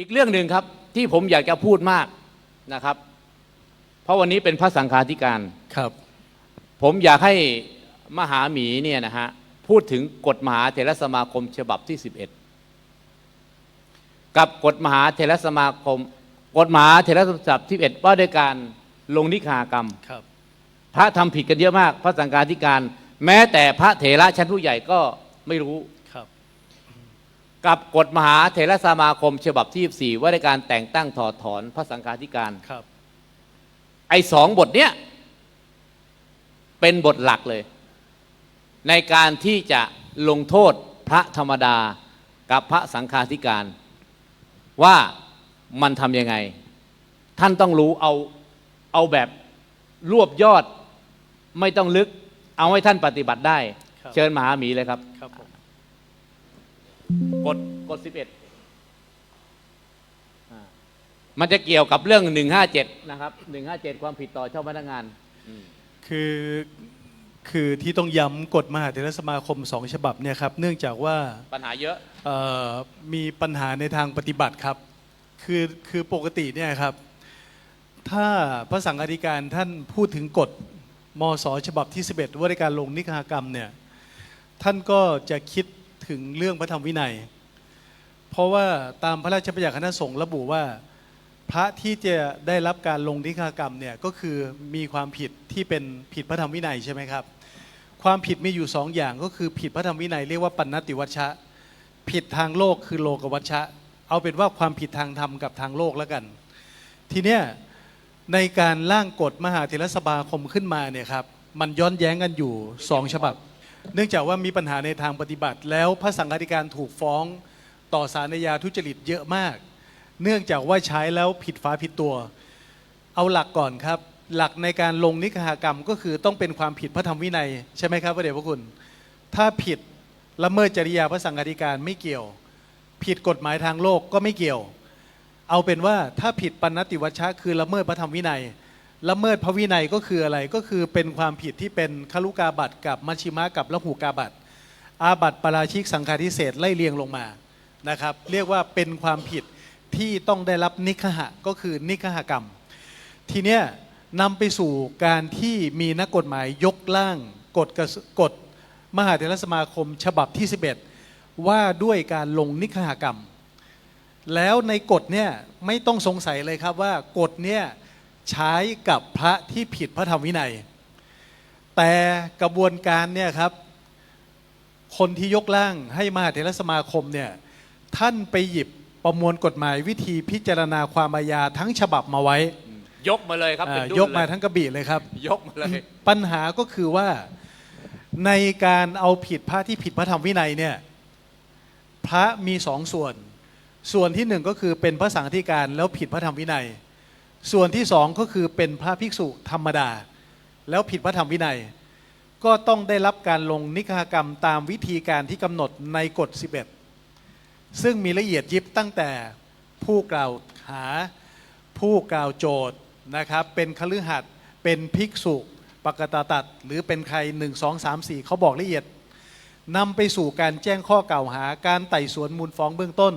อีกเรื่องหนึ่งครับที่ผมอยากจะพูดมากนะครับ เพราะวันนี้เป็นพระสังฆาธิการครับ ผมอยากให้มหาหมีเนี่ยนะฮะพูดถึงกฎมหาเถรสมาคมฉบับที่ 11 กับกฎมหาเถรสมาคม กฎมหาเถรสมาคมฉบับที่11ว่าด้วยการลงนิฆากรรมครับ พระทำผิดกันเยอะมาก พระสังฆาธิการ แม้แต่พระเถระชั้นผู้ใหญ่ก็ไม่รู้ครับ กับกฎมหาเถรสมาคมฉบับที่ 24 ว่าด้วยการแต่งตั้งถอดถอนพระสังฆาธิการ ครับ ไอ้สองบทเนี้ยเป็นบทหลักเลย ในการที่จะลงโทษพระธรรมดากับพระสังฆาธิการ ว่ามันทำยังไง ท่านต้องรู้เอาเอาแบบรวบยอดไม่ต้องลึก เอาให้ท่านปฏิบัติได้ ครับ เชิญมหาหมีเลยครับ ครับผม กฎกฎสิบเอ็ดมันจะเกี่ยวกับเรื่องหนึ่งห้าเจ็ดนะครับหนึ่งห้าเจ็ดความผิดต่อเจ้าพนักงานคือคือที่ต้องย้ำกฎมหาเถรสมาคมสองฉบับเนี่ยครับเนื่องจากว่าปัญหาเยอะเอ่อมีปัญหาในทางปฏิบัติครับ คือคือปกติเนี่ยครับ ถ้าพระสังฆาธิการท่านพูดถึงกฎมศฉบับที่ 11 ว่าในการลงนิฆากรรมเนี่ยท่านก็จะคิด ถึงเรื่องพระธรรมวินัย เพราะว่าตามพระราชบัญญัติคณะสงฆ์ระบุว่า พระที่จะได้รับการลงนิฆากรรมเนี่ยก็คือมีความผิดที่เป็นผิดพระธรรมวินัยใช่ไหมครับ ความผิดมีอยู่สองอย่างก็คือผิดพระธรรมวินัยเรียกว่าปัณณติวัชชะ ผิดทางโลกคือโลกวัชชะ เอาเป็นว่าความผิดทางธรรมกับทางโลกแล้วกัน ทีเนี้ยในการร่างกฎมหาเถรสมาคมขึ้นมาเนี่ยครับมันย้อนแย้งกันอยู่สองฉบับ เนื่องจากว่ามีปัญหาในทางปฏิบัติ แล้วพระสังฆาธิการถูกฟ้องต่อสารนยาทุจริตเยอะมาก เนื่องจากว่าใช้แล้วผิดฟ้าผิดตัว เอาหลักก่อนครับ หลักในการลงนิฆากรรมก็คือต้องเป็นความผิดพระธรรมวินัยใช่ไหมครับพระเดชพระคุณ ถ้าผิดละเมิดจริยาพระสังฆาธิการไม่เกี่ยว ผิดกฎหมายทางโลกก็ไม่เกี่ยว เอาเป็นว่าถ้าผิดปณติวัชชะคือละเมิดพระธรรมวินัย ละเมิดพระวินัยก็คืออะไรก็คือเป็นความผิดที่เป็นคลุกาบัตกับมัชชิมะกับละหูกาบัตอาบัตปราชิกสังฆาทิเศษไล่เลียงลงมานะครับ เรียกว่าเป็นความผิดที่ต้องได้รับนิคหะก็คือนิคหกรรม ทีเนี้ยนำไปสู่การที่มีนักกฎหมายยกร่างกฎกกฎมหาเถรสมาคมฉบับที่ 11 ว่าด้วยการลงนิคหกรรม แล้วในกฎเนี่ยไม่ต้องสงสัยเลยครับว่ากฎเนี่ย ใช้กับพระที่ผิดพระธรรมวินัย แต่กระบวนการเนี่ยครับ คนที่ยกร่างให้มหาเถรสมาคมเนี่ยท่านไปหยิบประมวลกฎหมายวิธีพิจารณาความอาญาทั้งฉบับมาไว้ ยกมาเลยครับเป็นอ่าดุ้นยกมาเลทั้งกระบี่เลยครับ ยกมาเลย ปัญหาก็คือว่าในการเอาผิดพระที่ผิดพระธรรมวินัยเนี่ยพระมีสองส่วน ส่วนที่หนึ่งก็คือเป็นพระสังฆาธิการแล้วผิดพระธรรมวินัย ส่วนที่สองก็คือเป็นพระภิกษุธรรมดา แล้วผิดพระธรรมวินัย ก็ต้องได้รับการลงนิฆากรรมตามวิธีการที่กำหนดในกฎ 11 ซึ่งมีละเอียดยิบตั้งแต่ผู้กล่าวหาผู้กล่าวโจทย์นะครับ เป็นคฤหัสถ์เป็นภิกษุปกตตัด หรือเป็นใคร 1 2 3 4 เขาบอกละเอียดนำไปสู่การแจ้งข้อกล่าวหาการไต่สวนมูลฟ้องเบื้องต้น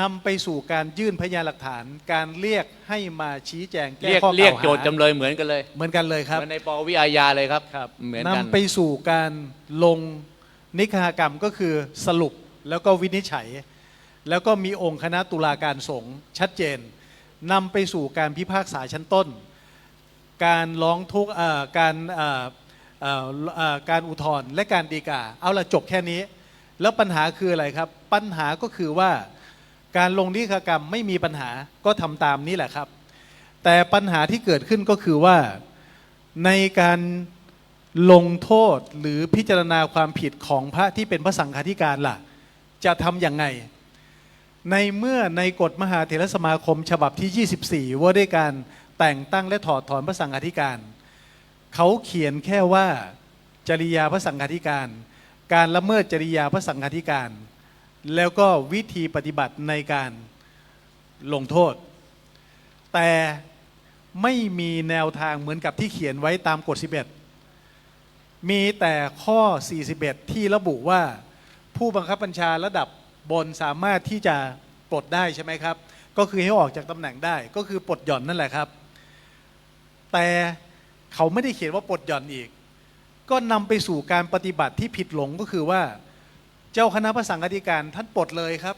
นำไปสู่การยื่นพยานหลักฐาน การเรียกให้มาชี้แจงแก้เรียกข้อกเรียล่ากวหาโจทย์จำเลยเหมือนกันเลยเหมือนกันเลยครับ เหมือนในปวิอาญาเลยครับ เหมือนกัน นำไปสู่การลงนิฆากรรมก็คือสรุปแล้วก็วินิจฉัย แล้วก็มีองค์คณะตุลาการสงฆ์ชัดเจนนำไปสู่การพิพากษาชั้นต้น การร้องทุกข์เอ่อการเอ่อเอ่อเอ่อการอุทธรณ์และการดีกา เอาละจบแค่นี้ แล้วปัญหาคืออะไรครับ ปัญหาก็คือว่า การลงนิฆากรรมไม่มีปัญหาก็ทำตามนี้แหละครับ แต่ปัญหาที่เกิดขึ้นก็คือว่าในการลงโทษหรือพิจารณาความผิดของพระที่เป็นพระสังฆาธิการล่ะ จะทำอย่างไง ในเมื่อในกฎมหาเถรสมาคมฉบับที่ 24 ว่าด้วยการแต่งตั้งและถอดถอนพระสังฆาธิการ เขาเขียนแค่ว่าจริยาพระสังฆาธิการ การละเมิดจริยาพระสังฆาธิการ แล้วก็วิธีปฏิบัติในการลงโทษ แต่ไม่มีแนวทางเหมือนกับที่เขียนไว้ตามกฎ 11 มีแต่ข้อ 41 ที่ระบุว่าผู้บังคับบัญชาระดับบนสามารถที่จะปลดได้ใช่ไหมครับ ก็คือให้ออกจากตำแหน่งได้ก็คือปลดหย่อนนั่นแหละครับ แต่เขาไม่ได้เขียนว่าปลดหย่อนอีก ก็นำไปสู่การปฏิบัติที่ผิดหลงก็คือว่า เจ้าคณะพระสังฆาธิการท่านปลดเลยครับ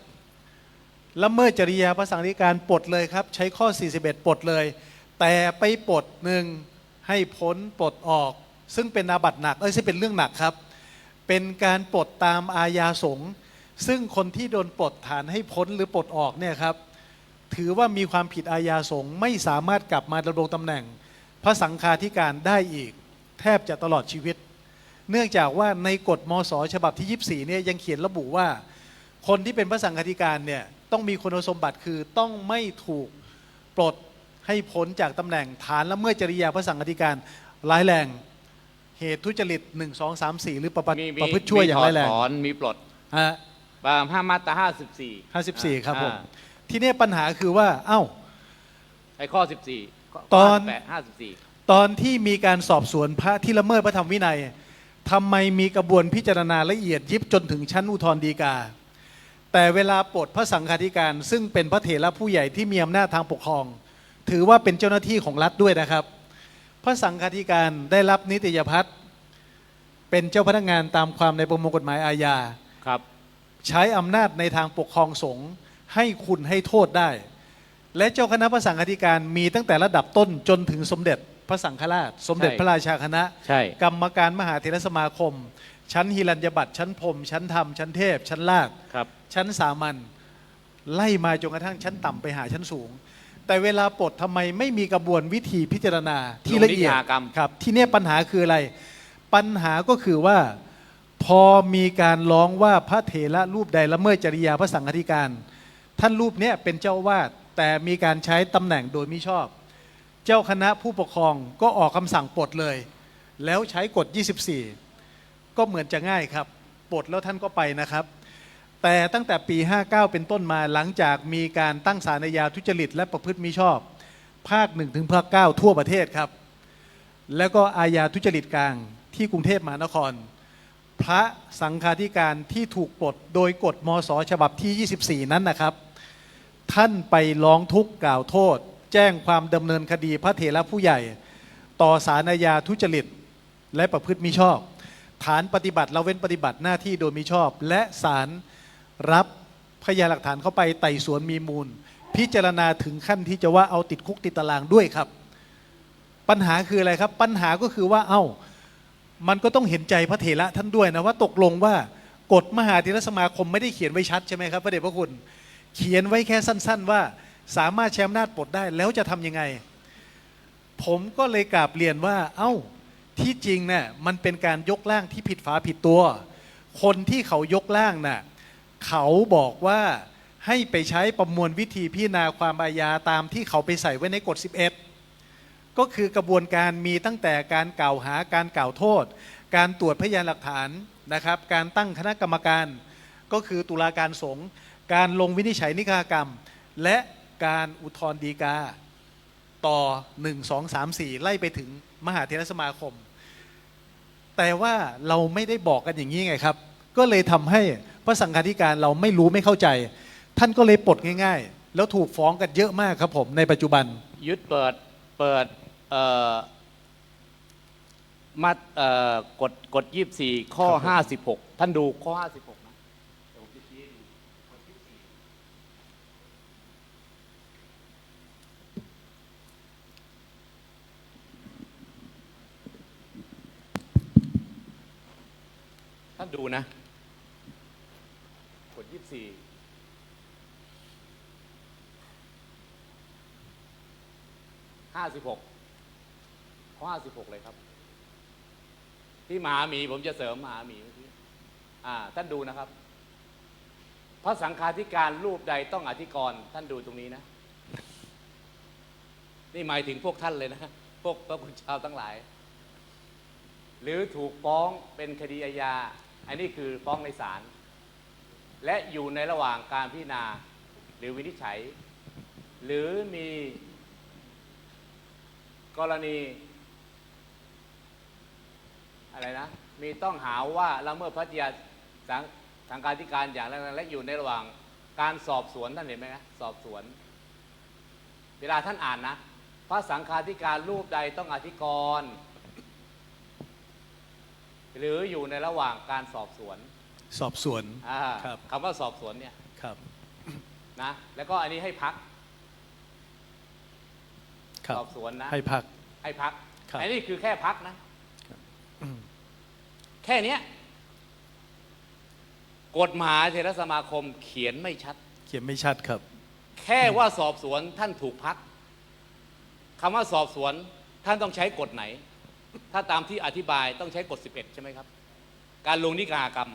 ละเมิดจริยาพระสังฆาธิการปลดเลยครับ ใช้ข้อ 41 ปลดเลย แต่ไปปลดหนึ่งให้พ้นปลดออก ซึ่งเป็นอาบัติหนักเอ้ยซึ่งเป็นเรื่องหนักครับ เป็นการปลดตามอาญาสงฆ์ซึ่งคนที่โดนปลดฐานให้พ้นหรือปลดออกเนี่ยครับ ถือว่ามีความผิดอาญาสงฆ์ไม่สามารถกลับมาดำรงตำแหน่ง พระสังฆาธิการได้อีก แทบจะตลอดชีวิต เนื่องจากว่าในกฎมศฉบับที่ 24เนี่ยยังเขียนระบุว่า คนที่เป็นพระสังฆาธิการเนี่ยต้องมีคุณสมบัติคือต้องไม่ถูกปลดให้พ้นจากตำแหน่งฐานละเมิดจริยาพระสังฆาธิการร้ายแรงเหตุทุจริต1 2 3 4 หรือประพฤติมีมีประพฤติชั่วอย่างร้ายแรงมีถอดถอนมีปลดฮะบางห้ามาตราห้าสิบสี่54ครับผมทีนี้ปัญหาคือว่า เอ้าไอ้ข้อสิบสี่ตอนแปดห้าสิบสี่ตอนที่มีการสอบสวนพระที่ละเมิดพระธรรมวินัย ทำไมมีกระบวนพิจารณาละเอียดยิบจนถึงชั้นอุทธรณ์ฎีกา แต่เวลาปลดพระสังฆาธิการ ซึ่งเป็นพระเถระผู้ใหญ่ที่มีอำนาจทางปกครอง ถือว่าเป็นเจ้าหน้าที่ของรัฐด้วยนะครับ พระสังฆาธิการได้รับนิตยพัฒน์เป็นเจ้าพนักงานตามความในประมวลกฎหมายอาญาครับใช้อำนาจในทางปกครองสงฆ์ให้คุณให้โทษได้ และเจ้าคณะพระสังฆาธิการมีตั้งแต่ระดับต้นจนถึงสมเด็จ พระสังฆราช สมเด็จใช่พระราชาคณะ ใช่ กรรมการมหาเถรสมาคม ชั้นฮิรัญญบัตรชั้นพรหมชั้นธรรม ชั้นเทพ ชั้นลากครับ ชั้นสามัญไล่มาจนกระทั่งชั้นต่ำไปหาชั้นสูง แต่เวลาปลดทำไมไม่มีกระบวนวิธีพิจารณาที่ละเอียดลงนิยากรรม ครับ ที่เนี่ยปัญหาคืออะไร ปัญหาก็คือว่าพอมีการร้องว่าพระเถระรูปใดละเมิดจริยาพระสังฆาธิการ ท่านรูปเนี้ยเป็นเจ้าวาดแต่มีการใช้ตำแหน่งโดยมิชอบ เจ้าคณะผู้ปกครองก็ออกคำสั่งปลดเลย แล้วใช้กฎ 24 ก็เหมือนจะง่ายครับปลดแล้วท่านก็ไปนะครับ แต่ตั้งแต่ปี 59 เป็นต้นมาหลังจากมีการตั้งศาลอาญาทุจริต และประพฤติมิชอบ ภาค1ถึงภาค9ทั่วประเทศครับ แล้วก็อาญาทุจริตกลางที่กรุงเทพมหานคร พระสังฆาธิการที่ถูกปลดโดยกฎมศฉบับที่ 24 นั้นนะครับ ท่านไปร้องทุกข์กล่าวโทษ แจ้งความดำเนินคดีพระเถระผู้ใหญ่ ต่อสารอาญาทุจริต และประพฤติมิชอบ ฐานปฏิบัติละเว้นปฏิบัติหน้าที่โดยมิชอบ และศาลรับพยานหลักฐานเข้าไปไต่สวนมีมูล พิจารณาถึงขั้นที่จะว่าเอาติดคุกติดตารางด้วยครับ ปัญหาคืออะไรครับ ปัญหาก็คือว่าเอ้ามันก็ต้องเห็นใจพระเถระท่านด้วยนะว่าตกลงว่ากฎมหาเถรสมาคมไม่ได้เขียนไว้ชัดใช่ไหมครับพระเดชพระคุณ เขียนไว้แค่สั้น ๆ ว่า สามารถแชมป์นาจปลดได้แล้วจะทำยังไง ผมก็เลยกราบเรียนว่า เอ้าที่จริงเนี่ยมันเป็นการยกร่างที่ผิดฝาผิดตัว คนที่เขายกร่างน่ะเขาบอกว่าให้ไปใช้ประมวลวิธีพิจารณาความอาญาตามที่เขาไปใส่ไว้ในกฎ 11 ก็คือกระบวนการมีตั้งแต่การกล่าวหาการกล่าวโทษ การตรวจพยานหลักฐานนะครับ การตั้งคณะกรรมการ ก็คือตุลาการสงฆ์การลงวินิจฉัยนิฆากรรม และ การอุทธรณ์ฎีกา ต่อ 1 2 3 4 ไล่ไปถึงมหาเทรสมาคม แต่ว่าเราไม่ได้บอกกันอย่างนี้ไงครับ ก็เลยทำให้พระสังฆาธิการเราไม่รู้ไม่เข้าใจ ท่านก็เลยปลดง่ายๆ แล้วถูกฟ้องกันเยอะมากครับผมในปัจจุบัน ยึดเปิดเปิดมากฎกสี่ข้อห้าสิบหกท่านดูข้อห้าสิบ ท่านดูนะกฎยี่สี่ห้าสิบหกข้อห้าสิบหกเลยครับ ที่มหาหมีผมจะเสริมมหาหมีเมื่อกี้อ่า ท่านดูนะครับ พระสังฆาธิการรูปใดต้องอธิกรณ์ท่านดูตรงนี้นะ นี่หมายถึงพวกท่านเลยนะ พวกพระคุณชาวทั้งหลาย หรือถูกฟ้องเป็นคดีอาญา อันนี้คือฟ้องในศาลและอยู่ในระหว่างการพิจารณาหรือวินิจฉัย หรือมีกรณี อะไรนะ มีต้องหาว่าละเมิดพระยาสังทางการธิการอย่างแรงและอยู่ในระหว่างการสอบสวนท่านเห็นไหมนะสอบสวน เวลาท่านอ่านนะ พระสังฆาธิการรูปใดต้องอธิกรณ์ หรืออยู่ในระหว่างการสอบสวนสอบสวน อ่าครับ คำว่าสอบสวนเนี่ยครับ นะแล้วก็อันนี้ให้พักครับ สอบสวนนะ ให้พัก ให้พักครับ อันนี้คือแค่พักนะ แค่เนี้ยกฎหมายเทรสมาคมเขียนไม่ชัด เขียนไม่ชัดครับ แค่ว่าสอบสวนท่านถูกพักคำว่าสอบสวนท่านต้องใช้กฎไหน ถ้าตามที่อธิบายต้องใช้กฎ 11 ใช่ไหมครับ การลงนิกากรรม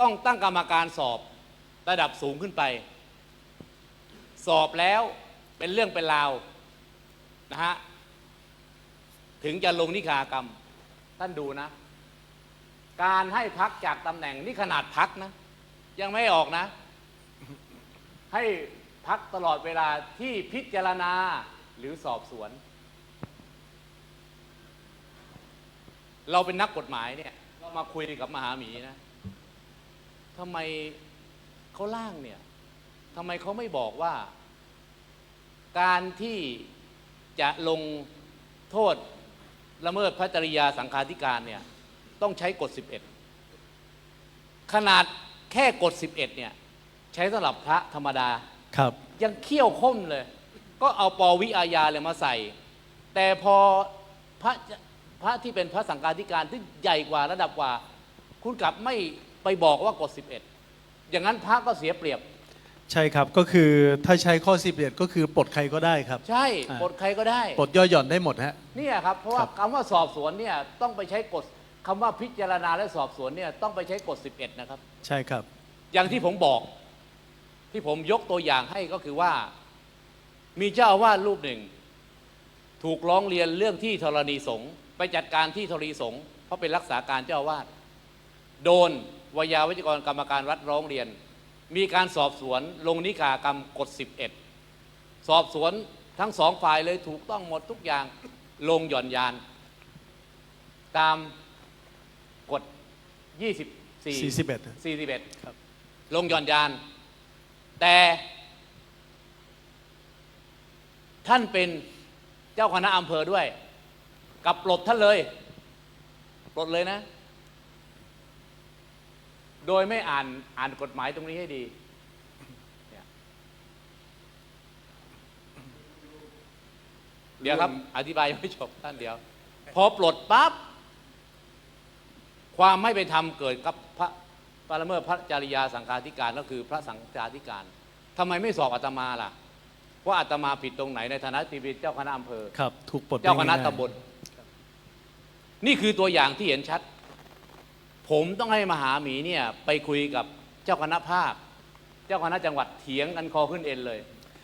ต้องตั้งกรรมการสอบระดับสูงขึ้นไป สอบแล้วเป็นเรื่องเป็นราวนะฮะถึงจะลงนิกากรรม ท่านดูนะ การให้พักจากตำแหน่งนี่ขนาดพักนะ ยังไม่ออกนะ ให้พักตลอดเวลาที่พิจารณาหรือสอบสวน เราเป็นนักกฎหมายเนี่ย เรามาคุยกับมหาหมีนะทำไมเขาล่างเนี่ยทำไมเขาไม่บอกว่า การที่จะลงโทษละเมิดพระจริยาสังฆาธิการเนี่ย ต้องใช้กฎ 11 ขนาดแค่กฎ 11 เนี่ย ใช้สำหรับพระธรรมดาครับ ยังเขี้ยวข้มเลย ก็เอาปวิอาญาเลยมาใส่ แต่พอพระพ ระที่เป็นพระสังฆาธิการที่ใหญ่กว่าระดับกว่า คุณกลับไม่ไปบอกว่ากฎ 11 อย่างนั้นพระก็เสียเปรียบ ใช่ครับก็คือถ้าใช้ข้อ 11 ก็คือปลดใครก็ได้ครับ ใช่อ่าปลดใครก็ได้ ปลดย่อหย่อนได้หมดฮะ เนี่ยครับ เพราะว่าครับคำว่าสอบสวนเนี่ยต้องไปใช้กฎคำว่าพิจารณาและสอบสวนเนี่ยต้องไปใช้กฎ 11 นะครับ ใช่ครับ อย่างที่ผมบอก ที่ผมยกตัวอย่างให้ก็คือว่า มีเจ้าอาวาสรูปหนึ่ง ถูกร้องเรียนเรื่องที่ธรณีสงฆ์ ไปจัดการที่ธรณีสงฆ์เพราะเป็นรักษาการเจ้าอาวาสโดนวยาวิจกรกรรมการวัดร้องเรียน มีการสอบสวนลงนิกากรรมกฎ 11 สอบสวนทั้งสองฝ่ายเลยถูกต้องหมดทุกอย่างลงหย่อนยาน ตามกฎ 24 41 41ครับ ลงหย่อนยาน แต่ ท่านเป็นเจ้าคณะอำเภอด้วย กับปลดท่านเลย ปลดเลยนะ โดยไม่อ่านอ่านกฎหมายตรงนี้ให้ดีเนี่ยเดี๋ยวครับ อธิบายยังไม่จบท่านเดียว พอปลดปั๊บความไม่เป็นธรรมเกิดกับพระปรเมื่อพระจริยาสังฆาธิการก็คือพระสังฆาธิการทำไมไม่สอบอาตมาล่ะว่าอาตมาผิดตรงไหนในฐานะที่เป็นเจ้าคณะอำเภอครับถูกปลดเจ้าคณะได้ง่ยๆตำบล นี่คือตัวอย่างที่เห็นชัด ผมต้องให้มหาหมีเนี่ยไปคุยกับเจ้าคณะภาค เจ้าคณะจังหวัดเถียงกันคอขึ้นเอ็นเลย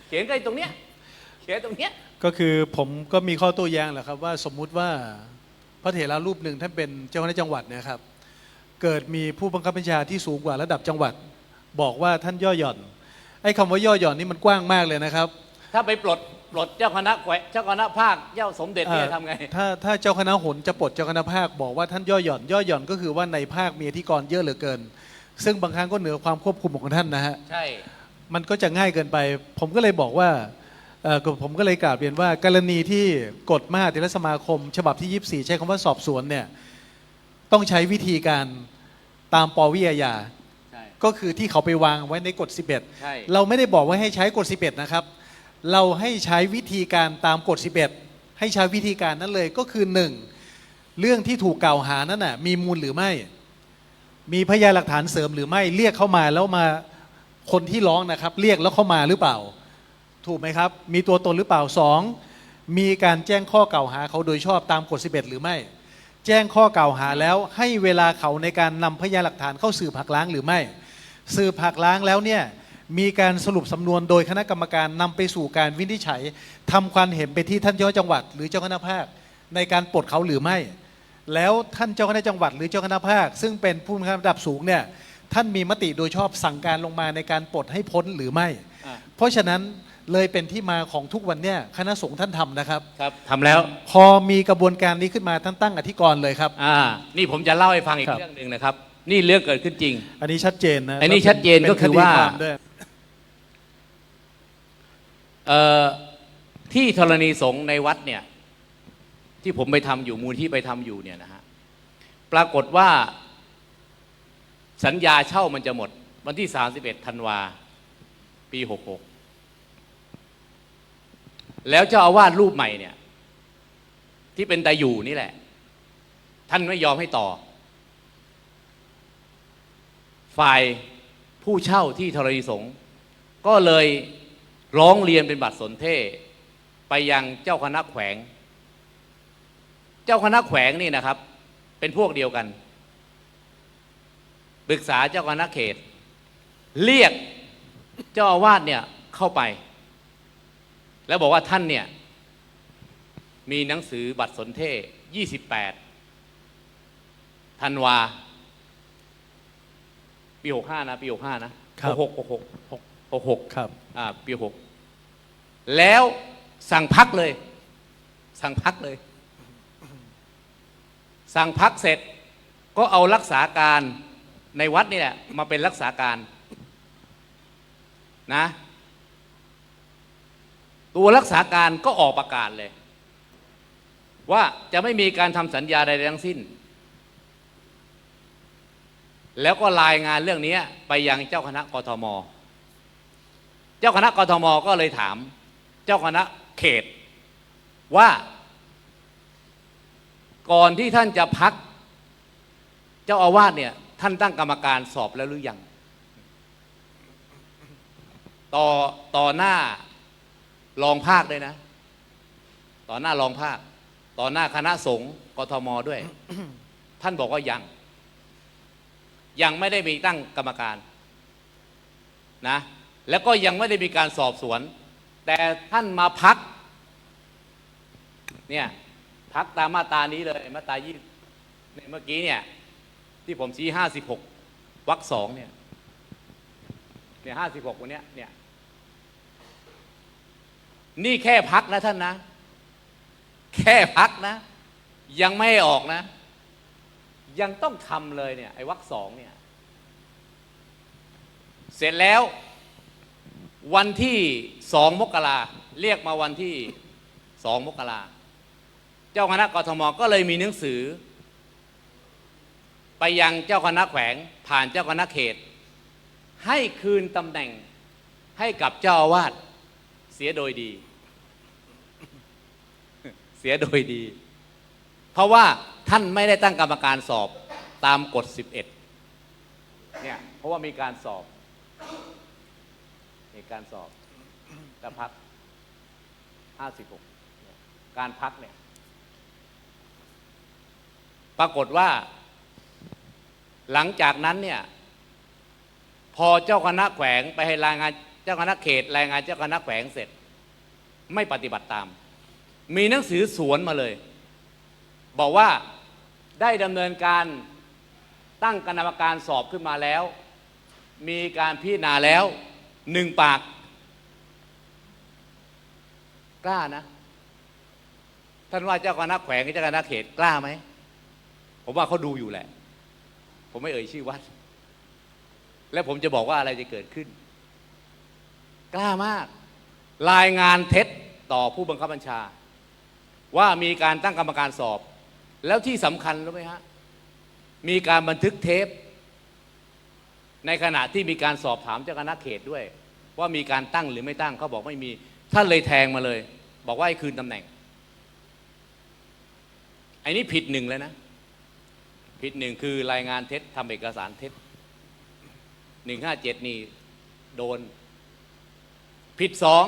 เถียงกันตรงเนี้ยเถียงตรงเนี้ยก็คือผมก็มีข้อโต้แย้งแหละครับว่าสมมุติว่าพระเถระรูปหนึ่งท่านเป็นเจ้าคณะจังหวัดเนะครับ เกิดมีผู้บังคับบัญชาที่สูงกว่าระดับจังหวัด บอกว่าท่านย่อหย่อนไอ้คำว่าย่อหย่อนนี่มันกว้างมากเลยนะครับ ถ้าไปปลด ปลดเจ้าคณะแขวะเจ้าคณะภาคเจ้าสมเด็จเนี่ยอ่าทำไง ถ้าถ้าเจ้าคณะหนจะปลดเจ้าคณะภาคบอกว่าท่านย่อหย่อนย่อหย่อนก็คือว่าในภาคมีอธิกรณ์เยอะเหลือเกิน ซึ่งบางครั้งก็เหนือความควบคุมของท่านนะฮะใช่ มันก็จะง่ายเกินไป ผมก็เลยบอกว่าเอ่อผมก็เลยกราบเรียนว่า กรณีที่กฎมหาเถรสมาคม ฉบับที่ 24 ใช้คำว่าสอบสวนเนี่ยต้องใช้วิธีการตามปวิอาญาใช่ ก็คือที่เขาไปวางไว้ในกฎ11ใช่เราไม่ได้บอกว่าให้ใช้กฎ 11 นะครับ เราให้ใช้วิธีการตามกฎ 11 ให้ใช้วิธีการนั้นเลยก็คือ 1. เรื่องที่ถูกกล่าวหานั้นน่ะมีมูลหรือไม่ มีพยานหลักฐานเสริมหรือไม่เรียกเข้ามาแล้วมาคนที่ร้องนะครับ เรียกแล้วเข้ามาหรือเปล่า ถูกไหมครับ มีตัวตนหรือเปล่า 2. มีการแจ้งข้อกล่าวหาเขาโดยชอบตามกฎ 11 หรือไม่ แจ้งข้อกล่าวหาแล้วให้เวลาเขาในการนำพยานหลักฐานเข้าสืบหักล้างหรือไม่ สืบหักล้างแล้วเนี่ย มีการสรุปสำนวนโดยคณะกรรมการนำไปสู่การวินิจฉัยทำความเห็นไปที่ท่านเจ้าจังหวัด หรือเจ้าคณะภาค ในการปลดเขาหรือไม่ แล้วท่านเจ้าคณะจังหวัด หรือเจ้าคณะภาค ซึ่งเป็นผู้บังคับระดับสูงเนี่ยท่านมีมติโดยชอบสั่งการลงมาในการปลดให้พ้นหรือไม่อ่าเพราะฉะนั้นเลยเป็นที่มาของทุกวันเนี่ยคณะสงฆ์ท่านทำนะครับ ครับทำแล้ว พอมีกระบวนการนี้ขึ้นมาท่านตั้งอธิกรณ์เลยครับ อ่า นี่ผมจะเล่าให้ฟังอีกครับ เรื่องหนึ่งนะครับ นี่เรื่องเกิดขึ้นจริง อันนี้ชัดเจนนะอันนี้ชัดเจนก็คือว่า ป็นดีมด้วยเอ่อ ที่ธรณีสงฆ์ในวัดเนี่ยที่ผมไปทำอยู่มูลที่ไปทำอยู่เนี่ยนะฮะปรากฏว่าสัญญาเช่ามันจะหมด วันที่ 31ธันวา ปี 66 แล้วเจ้าอาวาสรูปใหม่เนี่ย ที่เป็นตาอยู่นี่แหละ ท่านไม่ยอมให้ต่อ ฝ่ายผู้เช่าที่ธรณีสงฆ์ก็เลย ร้องเรียนเป็นบัตรสนเทศไปยังเจ้าคณะแขวง เจ้าคณะแขวงนี่นะครับ เป็นพวกเดียวกันปรึกษาเจ้าคณะเขต เรียกเจ้าอาวาสเนี่ยเข้าไป แล้วบอกว่าท่านเนี่ย มีหนังสือบัตรสนเทศ28ธันวาปี65นะ ปี65นะครับ66 66 66ครับ อ่า ปีหก แล้วสั่งพักเลย สั่งพักเลย สั่งพักเสร็จก็เอารักษาการในวัดนี่แหละมาเป็นรักษาการนะ ตัวรักษาการก็ออกประกาศเลย ว่าจะไม่มีการทำสัญญาใดทั้งสิ้น แล้วก็รายงานเรื่องนี้ไปยังเจ้าคณะกทม เจ้าคณะกทมก็เลยถาม เจ้าคณะเขต ว่า ก่อนที่ท่านจะพัก เจ้าอาวาสเนี่ย ท่านตั้งกรรมการสอบแล้วหรือยัง ต่อต่อหน้ารองภาคด้วยนะ ต่อหน้ารองภาค ต่อหน้าคณะสงฆ์กทมด้วย ท่านบอกว่ายัง ยังไม่ได้มีตั้งกรรมการนะ แล้วก็ยังไม่ได้มีการสอบสวน แต่ท่านมาพักเนี่ยพักตามมาตานี้เลยมาตายี่เนี่ยเมื่อกี้เนี่ยที่ผมชี้ห้าสิบหกวรรคสองเนี่ยเนี่ยห้าสิบหกวันเนี้ยเนี่ยนี่แค่พักนะท่านนะ แค่พักนะ ยังไม่ออกนะ ยังต้องทำเลยเนี่ยไอ้วรรคสองเนี่ย เสร็จแล้ว วันที่สองมกราเรียกมาวันที่สองมกราเจ้าคณะกทมก็เลยมีหนังสือ ไปยังเจ้าคณะแขวงผ่านเจ้าคณะเขต ให้คืนตำแหน่งให้กับเจ้าอาวาสเสียโดยดี เสียโดยดี เพราะว่าท่านไม่ได้ตั้งกรรมการสอบตามกฎ 11เนี่ยเพราะว่ามีการสอบ มีการสอบและพัก 56 การพักเนี่ย ปรากฏว่า หลังจากนั้นเนี่ย พอเจ้าคณะแขวงไปให้รายงาน เจ้าคณะเขตรายงานเจ้าคณะแขวงเสร็จ ไม่ปฏิบัติตาม มีหนังสือสวนมาเลย บอกว่าได้ดำเนินการตั้งคณะกรรมการสอบขึ้นมาแล้ว มีการพิจารณาแล้ว หนึ่งปาก กล้านะ ท่านว่าเจ้าคณะแขวงกับเจ้าคณะเขตกล้าไหม ผมว่าเขาดูอยู่แหละ ผมไม่เอ่ยชื่อวัด และผมจะบอกว่าอะไรจะเกิดขึ้น กล้ามาก รายงานเท็จต่อผู้บังคับบัญชา ว่ามีการตั้งกรรมการสอบ แล้วที่สำคัญรู้ไหมฮะ มีการบันทึกเทป ในขณะที่มีการสอบถามเจ้าคณะเขตด้วย ว่ามีการตั้งหรือไม่ตั้งเขาบอกไม่มี ท่านเลยแทงมาเลย บอกว่าให้คืนตำแหน่งไอ้นี่ผิดหนึ่งเลยนะ ผิดหนึ่งคือรายงานเท็จทำเอกสารเท็จหนึ่งห้าเจ็ดนี่โดน ผิดสอง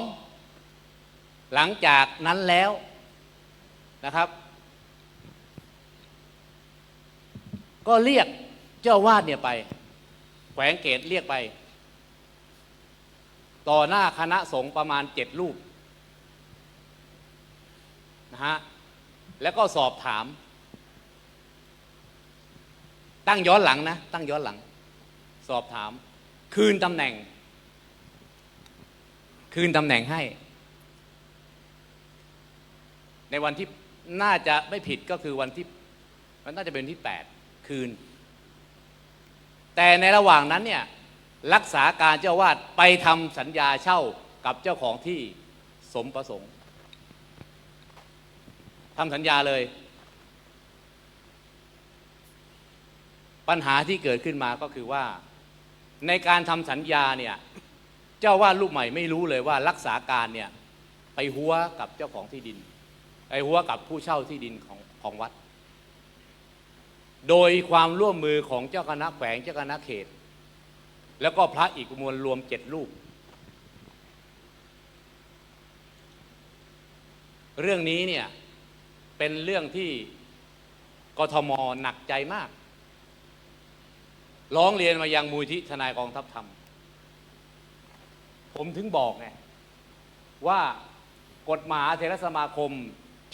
หลังจากนั้นแล้วนะครับ ก็เรียกเจ้าวาดเนี่ยไป แขวงเกตเรียกไป ต่อหน้าคณะสงฆ์ประมาณเจ็ดรูปนะฮะแล้วก็สอบถาม ตั้งย้อนหลังนะ ตั้งย้อนหลัง สอบถาม คืนตำแหน่ง คืนตำแหน่งให้ ในวันที่น่าจะไม่ผิดก็คือวันที่ มันน่าจะเป็นที่แปดคืน แต่ในระหว่างนั้นเนี่ยรักษาการเจ้าวาดไปทำสัญญาเช่ากับเจ้าของที่สมประสงค์ทำสัญญาเลย ปัญหาที่เกิดขึ้นมาก็คือว่า ในการทำสัญญาเนี่ยเจ้าวาดรูปใหม่ไม่รู้เลยว่ารักษาการเนี่ยไปหัวกับเจ้าของที่ดิน ไปหัวกับผู้เช่าที่ดินของของวัด โดยความร่วมมือของเจ้าคณะแขวงเจ้าคณะเขต แล้วก็พระอีกมวลรวมเจ็ดรูป เรื่องนี้เนี่ยเป็นเรื่องที่กทมหนักใจมาก ร้องเรียนมายังมูลที่ทนายกองทัพธรรม ผมถึงบอกไงว่ากฎหมายเทรสมาคม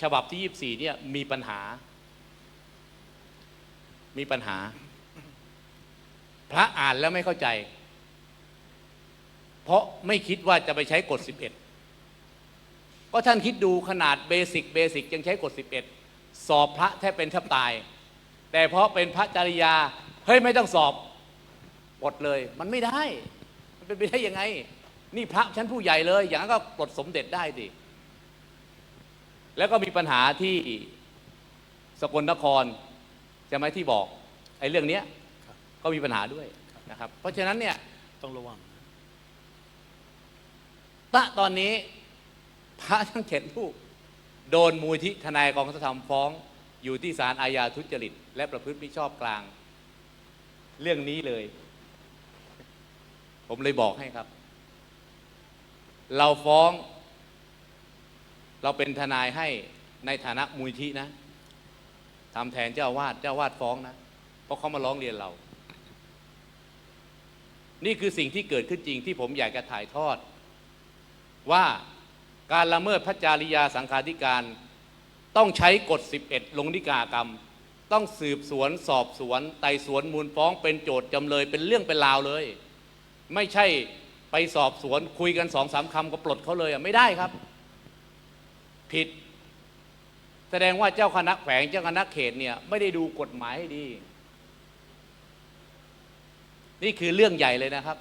ฉบับที่ 24เนี่ยมีปัญหา มีปัญหา พระอ่านแล้วไม่เข้าใจ เพราะไม่คิดว่าจะไปใช้กฎ 11 ก็ท่านคิดดูขนาดเบสิกเบสิกยังใช้กฎ 11 สอบพระแทบเป็นแทบตาย แต่เพราะเป็นพระจริยา เฮ้ย ไม่ต้องสอบปลดเลย มันไม่ได้ มันเป็นไปได้ยังไง นี่พระชั้นผู้ใหญ่เลย อย่างนั้นก็ปลดสมเด็จได้ดิแล้วก็มีปัญหาที่สกลนคร ใช่ไหมที่บอกไอ้เรื่องเนี้ยครับก็มีปัญหาด้วยนะครับ เพราะฉะนั้นเนี่ยต้องระวังณตอนนี้พระทั้งเจ็ดรูปโดนมูลที่ทนายกองทัพธรรมฟ้อง อยู่ที่ศาลอาญาทุจริต และประพฤติมิชอบกลาง เรื่องนี้เลย ผมเลยบอกให้ครับ เราฟ้อง เราเป็นทนายให้ในฐานะมูลที่นะ ทำแทนเจ้าวาดเจ้าวาดฟ้องนะ เพราะเขามาร้องเรียนเรา นี่คือสิ่งที่เกิดขึ้นจริงที่ผมอยากจะถ่ายทอด ว่าการละเมิดพระจาริยาสังฆาธิการ ต้องใช้กฎ 11 ลงนิกากรรม ต้องสืบสวนสอบสวนไต่สวนมูลฟ้องเป็นโจทย์จำเลยเป็นเรื่องเป็นราวเลย ไม่ใช่ไปสอบสวนคุยกันสองสามคำก็ปลดเขาเลยอะไม่ได้ครับ ผิด แสดงว่าเจ้าคณะแขวงเจ้าคณะเขตเนี่ยไม่ได้ดูกฎหมายให้ดี นี่คือเรื่องใหญ่เลยนะครับ